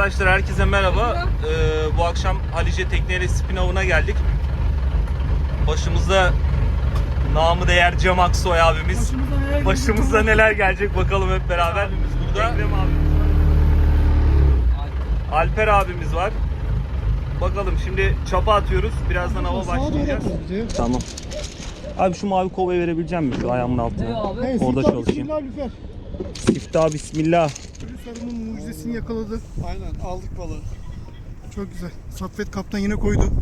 Arkadaşlar herkese merhaba. Ee, bu akşam Halice Tekneyle Spin Avı'na geldik. Başımızda namı değer Cem Aksoy abimiz. Başımızda neler gelecek bakalım hep beraber. Abimiz burada. Ekrem abimiz var. Alper abimiz var. Bakalım şimdi çapa atıyoruz. Birazdan hava başlayacağız. Tamam. Abi şu mavi kovayı verebilecek misin şu ayağımın altına? Orada çalışayım. Lüfer. Siftah bismillah. Sarımın mucizesini yakaladı. Aynen aldık balığı. Çok güzel. Saffet kaptan yine koydu.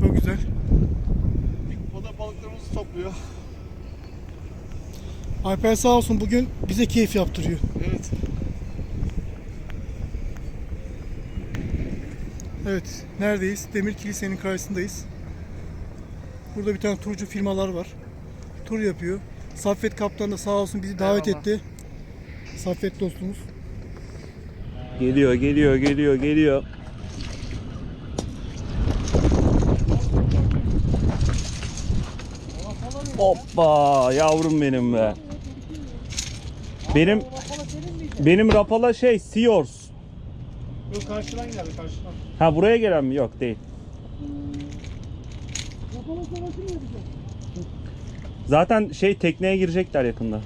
Çok güzel. O da balıklarımızı topluyor. Alper sağ olsun bugün bize keyif yaptırıyor. Evet. Evet. Neredeyiz? Demir Kilise'nin karşısındayız. Burada bir tane turcu firmalar var. Tur yapıyor. Saffet kaptan da sağ olsun bizi davet Eyvallah. etti. Saffet dostumuz. Geliyor, geliyor, geliyor, geliyor. Hoppa yavrum benim be. Benim benim rapala şey Sears. Yok karşıdan geldi karşıdan. Ha buraya gelen mi? Yok değil. Zaten şey tekneye girecekler yakında.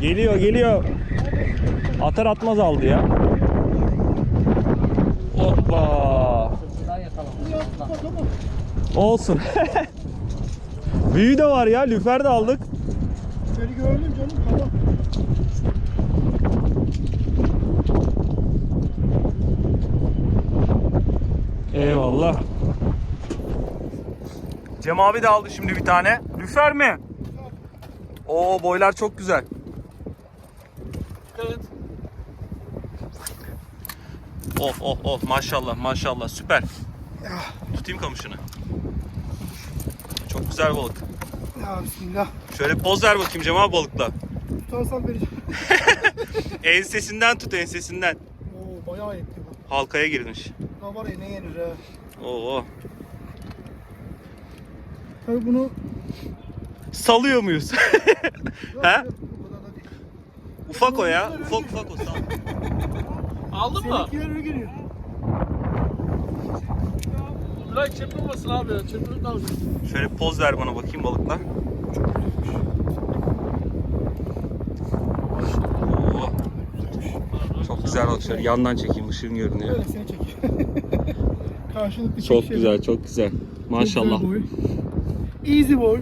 Geliyor geliyor. Atar atmaz aldı ya. Hoppa. Olsun. Büyü de var ya. Lüfer de aldık. Seni gördüm canım. Tamam. Eyvallah. Cem abi de aldı şimdi bir tane. Lüfer mi? Oo boylar çok güzel. Evet. Oh oh oh maşallah maşallah süper. Tutayım kamışını. Çok güzel balık. Ya bismillah. Şöyle poz ver bakayım Cem abi balıkla. Tutarsam vereceğim. Ensesinden tut ensesinden. Oo bayağı etli bu. Halkaya girmiş. Ya var ya ne yenir ha. Oo. Tabii bunu Salıyor muyuz? He? yok, bu kadar da değil. Ufak o ya. Ufak ufak o sal. Aldın mı? Seninkiler öyle geliyor. Bırak çırpınmasın abi. Çırpınıp kalsın. Şöyle poz ver bana bakayım balıkla. Oo. Çok güzel balık. Şöyle yandan çekeyim ışığın görünüyor. Öyle seni çek. Karşılıklı Çok çekişelim. güzel, çok güzel. Maşallah. Çok güzel boy. Easy boy.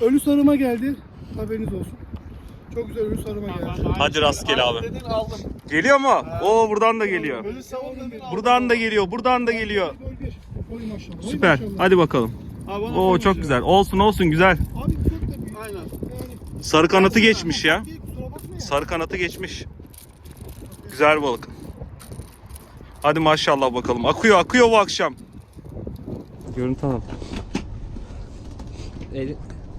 ölü sarıma geldi. Haberiniz olsun. Çok güzel ölü sarıma geldi. Hadi rastgele abi. Dedin aldım. Geliyor mu? Oo buradan da geliyor. Savun dedin aldım. Buradan da geliyor, buradan da geliyor. Bir. Maşallah. Süper. maşallah. Hadi bakalım. Abi bana Oo çok bir güzel. Olsun olsun güzel. Abi çok da büyük. Aynen. Yani Sarı kanatı geçmiş ya. kusura bakma ya. Sarı kanatı geçmiş. Güzel balık. Hadi maşallah bakalım. Akıyor akıyor bu akşam. Görüntü alalım.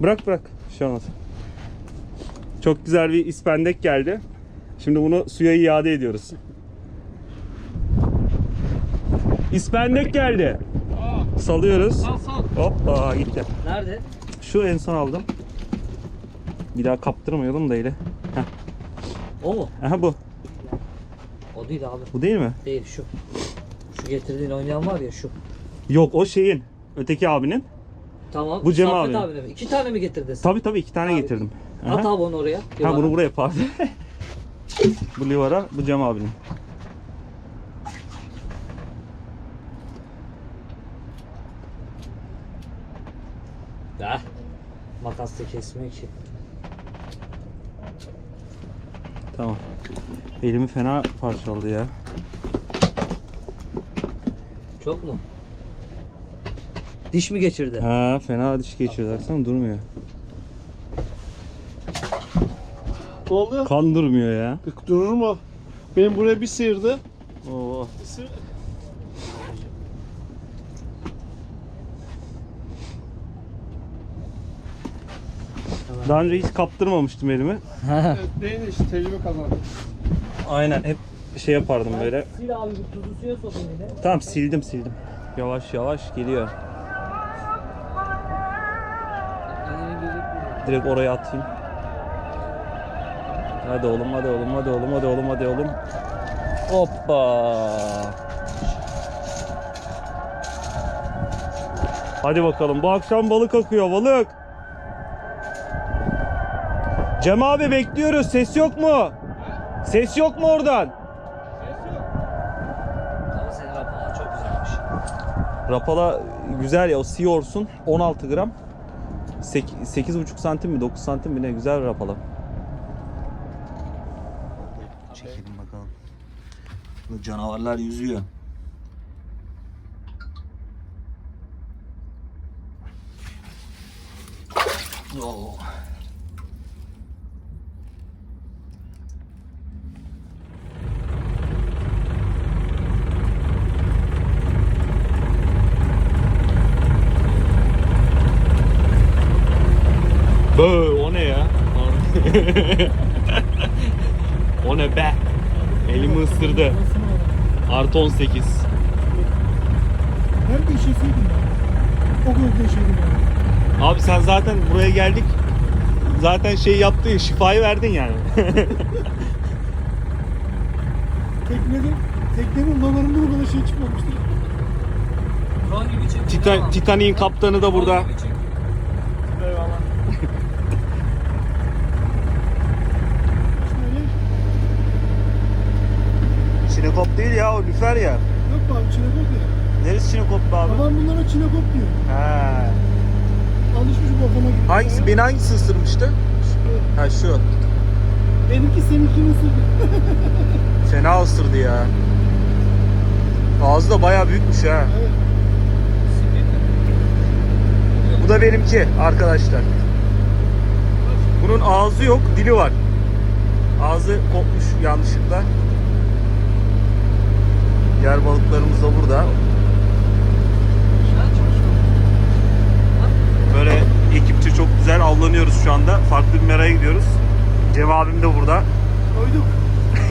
Bırak bırak. Bir şey olmaz. Çok güzel bir ispendek geldi. Şimdi bunu suya iade ediyoruz. İspendek geldi. Salıyoruz. Sal sal. Hoppa gitti. Nerede? Şu en son aldım. Bir daha kaptırmayalım da ile. O mu? Aha bu. O değil abi. Bu değil mi? Değil şu. Şu getirdiğin oynayan var ya şu. Yok o şeyin. Öteki abinin. Tamam. Bu Cem Saffet abi. mi? İki tane mi getirdin sen? Tabi tabi iki tane Abi. getirdim. At Aha. abi onu oraya. Ha bunu buraya pardon. bu livara bu Cem abinin. Ya. Makasla kesmek için. Tamam. Elimi fena parçaladı ya. Çok mu? Diş mi geçirdi? Ha fena diş geçiyor dersen durmuyor. Ne oldu? Kan durmuyor ya. Durur mu? Benim buraya bir sıyırdı. Oo. Bir. Daha önce hiç kaptırmamıştım elimi. Evet, değil işte tecrübe kazandım. Aynen hep şey yapardım böyle. Sil abi bir tuzlu suya sokayım bir de. Tamam sildim sildim. Yavaş yavaş geliyor. Direkt oraya atayım. Hadi oğlum hadi oğlum hadi oğlum hadi oğlum hadi oğlum. Hoppa. Hadi bakalım bu akşam balık akıyor balık. Cem abi bekliyoruz ses yok mu? Ses yok mu oradan? Rapala güzel ya o Seahorse'un 16 gram. 8,5 santim mi 9 santim mi ne güzel bir rapala. Çekelim bakalım. Bu canavarlar yüzüyor. Oo. Bö, o ne ya? O ne be? Elimi ısırdı. Artı 18. Her bir işesiydim ya. O kadar işeydim yani. Abi sen zaten buraya geldik. Zaten şey yaptı ya, şifayı verdin yani. Teknede, teknenin damarında bu kadar şey çıkmamıştı. Drone gibi çek. Titan, Titanic'in kaptanı da burada. Drone gibi çek. Şöyle. Çinekop değil ya o lüfer ya. Yok be abi çinekop ya. Neresi Çinekop be abi? Adam bunlara çinekop diyor. He. Alışmış bokama gibi. Hangisi beni hangisi ısırmıştı? Ha şu. Benimki seninkini ısırdı. Fena ısırdı ya. Ağzı da bayağı büyükmüş ha. Evet. Bu da benimki arkadaşlar. Bunun ağzı yok, dili var. Ağzı kopmuş yanlışlıkla. Diğer balıklarımız da burada. Böyle ekipçe çok güzel avlanıyoruz şu anda. Farklı bir meraya gidiyoruz. Cem abim de burada. Koyduk.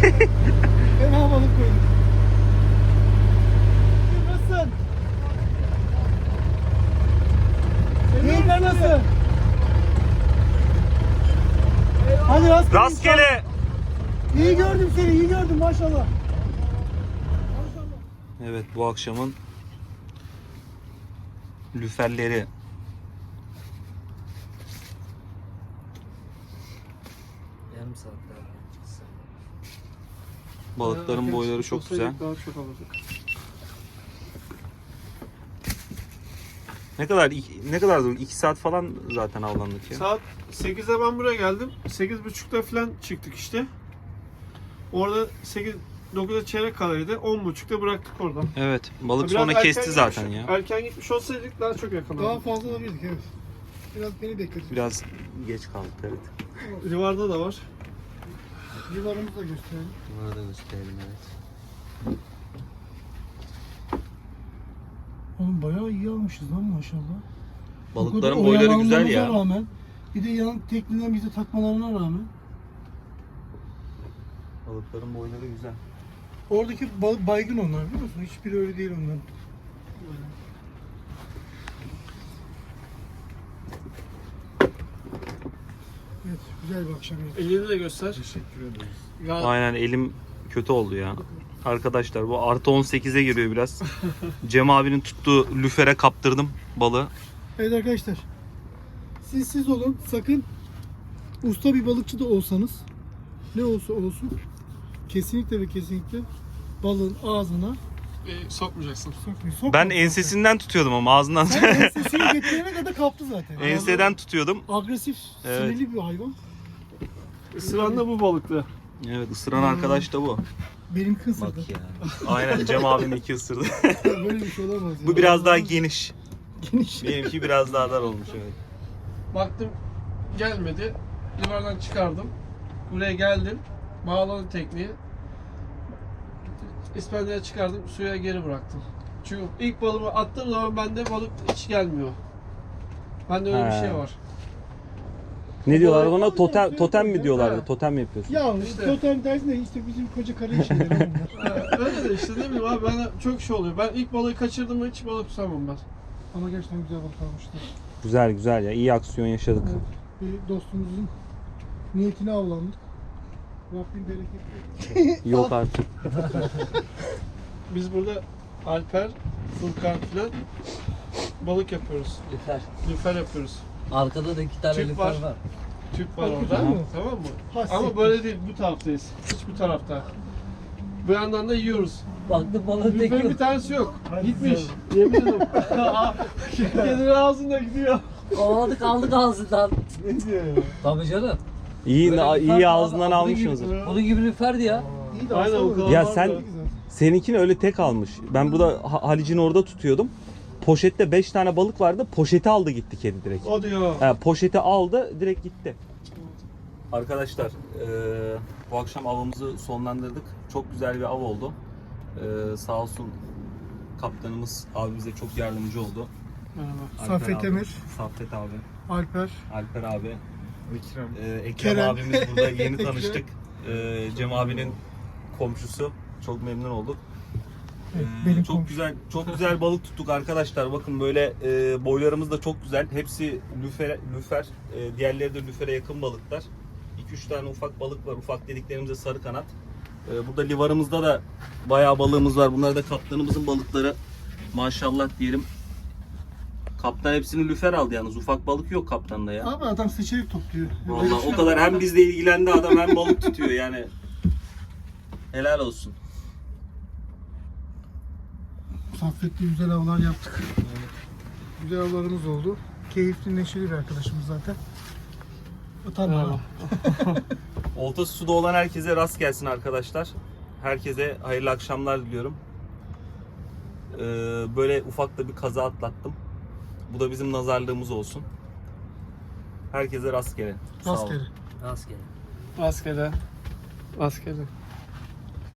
Fena balık koyduk. Nasılsın? Keyifler nasıl? Hadi rastgele. Rastgele. İyi gördüm seni, iyi gördüm maşallah. Evet bu akşamın lüferleri. Yarım saat daha. Balıkların boyları çok güzel. Daha çok alacak. Ne kadar ne kadar 2 saat falan zaten avlandık ya. Saat 8'de ben buraya geldim. 8.30'da falan çıktık işte. Orada 8 9'da çeyrek kalıydı. 10.30'da bıraktık oradan. Evet, balık Biraz sonra erken kesti gitmiş- zaten ya. Erken gitmiş olsaydık daha çok Daha yakalardık. fazla olabilirdik evet. Biraz beni bekledik. Biraz geç kaldık evet. Rivarda da var. Civarımızı da gösterelim. Bunları da gösterelim evet. Oğlum bayağı iyi almışız lan maşallah. Balıkların boyları güzel oyalanmamıza ya. Rağmen, bir de yan tekneden bize takmalarına rağmen Balıkların boyları güzel. Oradaki balık baygın onlar biliyor musun? Hiçbiri öyle değil onların. Evet, güzel bir akşam yedik. Elini de göster. Teşekkür ederiz. Ya, Aynen elim kötü oldu ya. Arkadaşlar bu artı 18'e giriyor biraz. Cem abinin tuttuğu lüfere kaptırdım balığı. Evet arkadaşlar. Siz siz olun. Sakın usta bir balıkçı da olsanız ne olsa olsun kesinlikle ve kesinlikle balığın ağzına e, sokmayacaksın. sokmayın. Sokma. Ben ensesinden tutuyordum ama ağzından. Sen ensesini getirene kadar kaptı zaten. Enseden tutuyordum. Agresif, Evet. sinirli bir hayvan. Isıran da bu balıktı. Evet ısıran arkadaş da bu. Benim kısırdı. Bak ya. Aynen Cem abinin iki ısırdı. Böyle bir şey olamaz. ya. bu biraz daha geniş. geniş. Benimki biraz daha dar olmuş evet. Baktım gelmedi. Livardan çıkardım. Buraya geldim. Bağladım tekneyi. İspanya'ya çıkardım. Suya geri bıraktım. Çünkü ilk balımı attığım zaman bende balık hiç gelmiyor. Bende öyle He. bir şey var. Ne diyorlar ona? Totem, totem mi diyorlardı? Totem mi yapıyorsun? Ya İşte. işte. totem dersin de işte bizim koca karı işleri bunlar. Ee, öyle de işte ne bileyim abi bana çok şey oluyor. Ben ilk balığı kaçırdım mı hiç balık tutamam ben. Ama gerçekten güzel balık almışlar. Güzel güzel ya. iyi aksiyon yaşadık. Evet, bir dostumuzun niyetine avlandık. Rabbim bereket Yok artık. Biz burada Alper, Furkan falan balık yapıyoruz. Lüfer. Lüfer yapıyoruz. Arkada da iki tane Tüp lüfer var. var. Tüp var orada. mi? Tamam mı? Ha, Ama böyle değil. Bu taraftayız. Hiç bu tarafta. Bu yandan da yiyoruz. Baktım balığın teki Lüferin bir tanesi yok. Hadi Gitmiş. Yemin ederim. Kedinin ağzında gidiyor. Kovaladık aldık ağzından. Ne diyor ya? Tabii canım. İyi, na- iyi ağzından almışsınız. Gibi. Bunun gibi lüferdi ya. İyi de Aynen, o kadar. Ya sen da. Seninkini öyle tek almış. Ben burada Ha- Halic'in orada tutuyordum. Poşette 5 tane balık vardı. Poşeti aldı gitti kedi direkt. O diyor. Ha, poşeti aldı direkt gitti. Arkadaşlar eee, bu akşam avımızı sonlandırdık. Çok güzel bir av oldu. Eee, sağ olsun kaptanımız abi bize çok yardımcı oldu. Merhaba. Alper Saffet abi, Emir. Saffet abi, Alper. Alper abi, Ekrem. eee, Ekrem Kerem. abimiz burada yeni tanıştık. Eee, Cem abinin komşusu. Çok memnun olduk. Evet, Ee, benim çok komşum. güzel çok güzel balık tuttuk arkadaşlar. Bakın böyle e, boylarımız da çok güzel. Hepsi lüfer, lüfer. E, diğerleri de lüfere yakın balıklar. 2-3 tane ufak balık var. Ufak dediklerimize sarı kanat. E, burada livarımızda da bayağı balığımız var. Bunlar da kaptanımızın balıkları. Maşallah diyelim. Kaptan hepsini lüfer aldı yalnız. Ufak balık yok kaptanda ya. Abi adam seçerek topluyor. Vallahi şey o kadar hem bizle ilgilendi adam hem balık tutuyor yani. Helal olsun. Saffetli güzel avlar yaptık. Güzel avlarımız oldu. Keyifli, neşeli bir arkadaşımız zaten. Utanma. Bravo. Oltası suda olan herkese rast gelsin arkadaşlar. Herkese hayırlı akşamlar diliyorum. Ee, böyle ufak da bir kaza atlattım. Bu da bizim nazarlığımız olsun. Herkese rast gelin. Sağ olun. Rastgele. Rastgele. Rastgele. Rastgele.